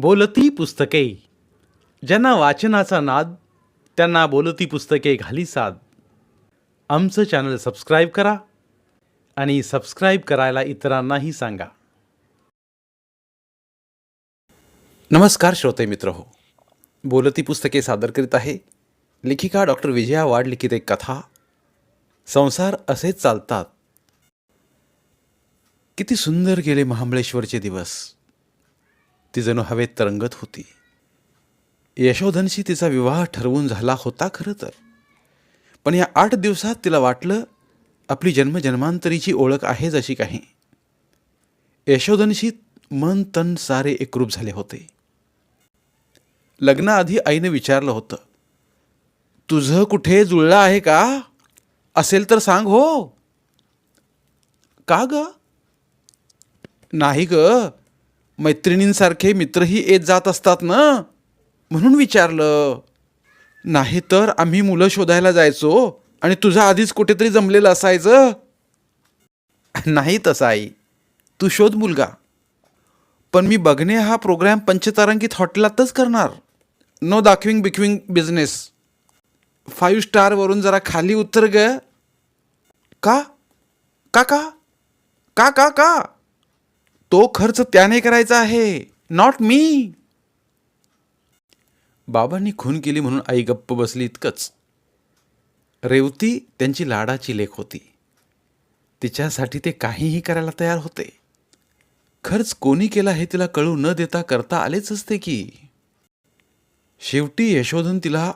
बोलती पुस्तके. ज्यांना वाचनाचा नाद त्यांना बोलती पुस्तके घाली साद. आमचं चॅनल सबस्क्राईब करा आणि सबस्क्राईब करायला इतरांनाही सांगा. नमस्कार श्रोते मित्र हो. बोलती पुस्तके सादर करीत आहे लेखिका डॉक्टर विजया वाड लिखित एक कथा. संसार असेच चालतात. किती सुंदर गेले महाबळेश्वरचे दिवस. ती जणू हवेत तरंगत होती. यशोधनशी तिचा विवाह ठरवून झाला होता खरं तर. पण या आठ दिवसात तिला वाटलं आपली जन्मजन्मांतरीची ओळख आहे जशी काही. यशोधनशी मन तन सारे एकरूप झाले होते. लग्नाआधी आईने विचारलं होतं तुझं कुठे जुळलं आहे का? असेल तर सांग हो. का ग? नाही ग. मैत्रिणींसारखे मित्रही येत जात असतात ना? म्हणून विचारलं. नाही तर आम्ही मुलं शोधायला जायचो आणि तुझा आधीच कुठेतरी जमलेलं असायचं. नाही तसं आई. तू शोध मुलगा. पण मी बघणे हा प्रोग्रॅम पंचतारांकित हॉटेलातच करणार. नो दाखविंग बिकविंग बिझनेस फाईव्ह स्टारवरून जरा खाली उतर ग. का? का का? का का का? तो खर्च त्याने करायचा आहे नॉट मी बाबांनी खून केली म्हणून आई गप्प बसली इतकंच. रेवती त्यांची लाडाची लेख होती. तिच्यासाठी ते काहीही करायला तयार होते. खर्च कोणी केला हे तिला कळू न देता करता आलेच असते की. शेवटी यशोधन तिला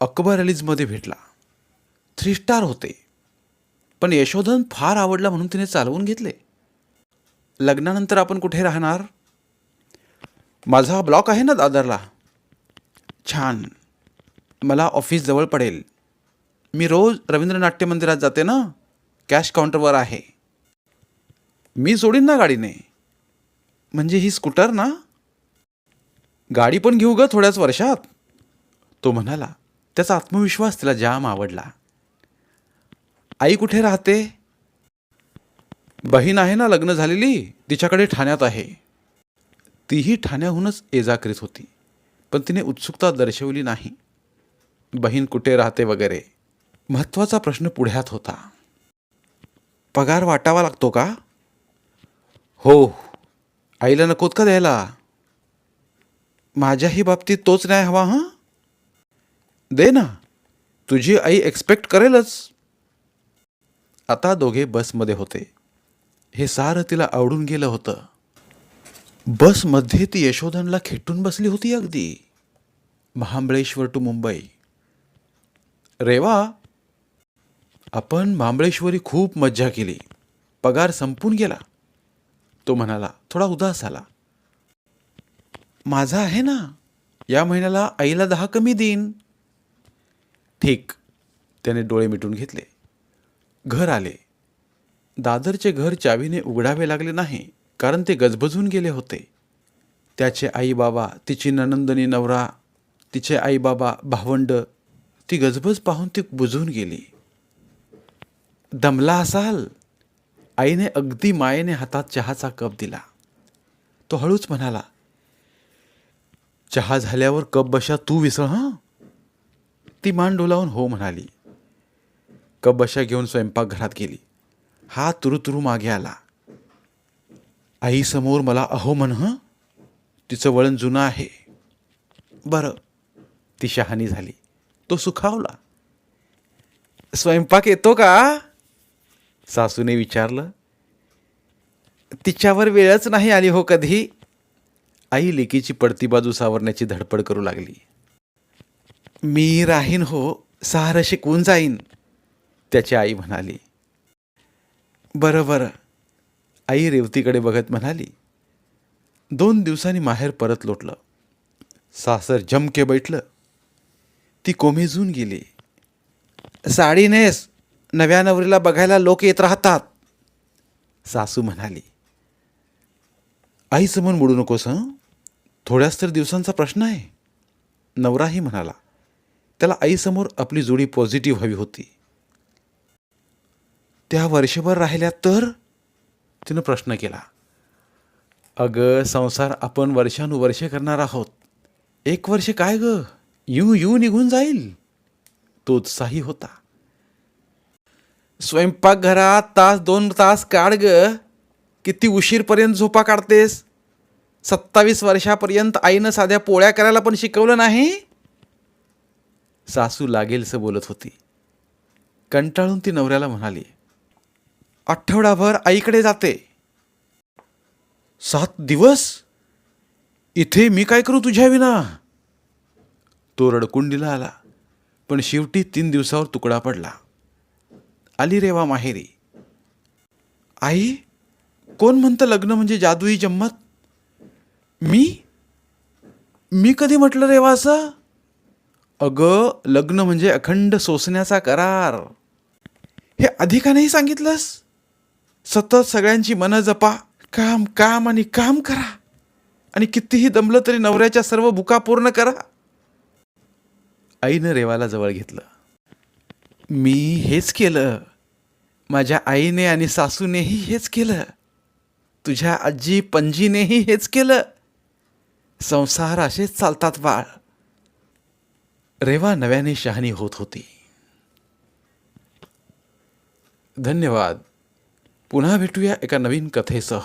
अकबर अलीजमध्ये भेटला. थ्री स्टार होते. पण यशोधन फार आवडला म्हणून तिने चालवून घेतले. लग्नानंतर आपण कुठे राहणार? माझा ब्लॉक आहे ना दादरला. छान. मला ऑफिस जवळ पडेल. मी रोज रवींद्र नाट्य मंदिरात जाते ना? कॅश काउंटरवर आहे. मी सोडीन ना गाडीने. म्हणजे ही स्कूटर ना? गाडी पण घेऊ ग थोड्याच वर्षात. तो म्हणाला. त्याचा आत्मविश्वास तिला जाम आवडला. आई कुठे राहते? बहीण आहे ना लग्न झालेली? तिच्याकडे ठाण्यात आहे. तीही ठाण्याहूनच ये जा करीत होती पण तिने उत्सुकता दर्शवली नाही. बहीण कुठे राहते वगैरे? महत्त्वाचा प्रश्न पुढ्यात होता. पगार वाटावा लागतो का? हो. आईला नकोत का द्यायला? माझ्याही बाबतीत तोच न्याय हवा हां? दे ना. तुझी आई एक्सपेक्ट करेलच. आता दोघे बसमध्ये होते. हे सारं तिला आवडून गेलं होतं. बसमध्ये ती यशोधनला खेटून बसली होती अगदी. महाबळेश्वर टू मुंबई. रेवा आपण महाबळेश्वरी खूप मज्जा केली. पगार संपून गेला. तो म्हणाला थोडा उदास आला. माझा आहे ना. या महिन्याला आईला दहा कमी देईन. ठीक. त्याने डोळे मिटून घेतले. घर आले. दादरचे घर चावीने उघडावे लागले नाही कारण ते गजबजून गेले होते. त्याचे आई बाबा तिची ननंदनी नवरा तिचे आई बाबा भावंड ती गजबज पाहून ती बुजून गेली. दमला असाल? आईने अगदी मायेने हातात चहाचा कप दिला. तो हळूच म्हणाला चहा झाल्यावर कप बशा तू विसळ हां? ती मान डोलावून हो म्हणाली. कप बशा घेऊन स्वयंपाकघरात गेली. हा तुरुतुरू मागे आला. आईसमोर मला अहो म्हण हं तिचं वळण जुनं आहे. बरं. ती शहाणी झाली. तो सुखावला. स्वयंपाक येतो का? सासूने विचारलं. तिच्यावर वेळच नाही आली हो कधी. आई लेकीची पडती बाजू सावरण्याची धडपड करू लागली. मी राहीन हो सारं शिकवून जाईन? त्याची आई म्हणाली. बरं बरं. आई रेवतीकडे बघत म्हणाली दोन दिवसांनी माहेर परत लोटलं. सासर जमके बैठलं. ती कोमेजून गेली. साडी नेस नव्या नवरीला बघायला लोक येत राहतात. सासू म्हणाली आई समोर नकोस हं? थोड्याच तर दिवसांचा प्रश्न आहे. नवराही म्हणाला त्याला आईसमोर आपली जोडी पॉझिटिव्ह हवी होती. त्या वर्षभर राहिल्या तर तिनं प्रश्न केला. अगं संसार आपण वर्षानुवर्षे करणार आहोत. एक वर्ष काय ग? येऊ येऊ निघून जाईल. तो उत्साही होता. स्वयंपाकघरात तास दोन तास काढ ग. किती उशीरपर्यंत झोपा काढतेस? सत्तावीस वर्षापर्यंत आईनं साध्या पोळ्या करायला पण शिकवलं नाही? सासू लागेलसं बोलत होती. कंटाळून ती नवऱ्याला म्हणाली आठवडाभर आईकडे जाते. सात दिवस? इथे मी काय करू तुझ्या विना? तो रडकुंडीला आला पण शेवटी तीन दिवसावर तुकडा पडला. आली रेवा माहेरी. आई कोण म्हणतं लग्न म्हणजे जादुई जम्मत? मी? मी कधी म्हटलं रेवा असं? अगं लग्न म्हणजे अखंड सोसण्याचा करार. हे आधी का नाही सांगितलंस? सतत सगळ्यांची मनं जपा. काम काम आणि काम करा. आणि कितीही दमलं तरी नवऱ्याच्या सर्व भुका पूर्ण करा. आईनं रेवाला जवळ घेतलं. मी हेच केलं. माझ्या आईने आणि सासूनेही हेच केलं. तुझ्या आजी पणजीनेही हेच केलं. संसार असेच चालतात बाळ. रेवा नव्याने शहाणी होत होती. धन्यवाद. पुन्हा भेटूया एका नवीन कथेसह.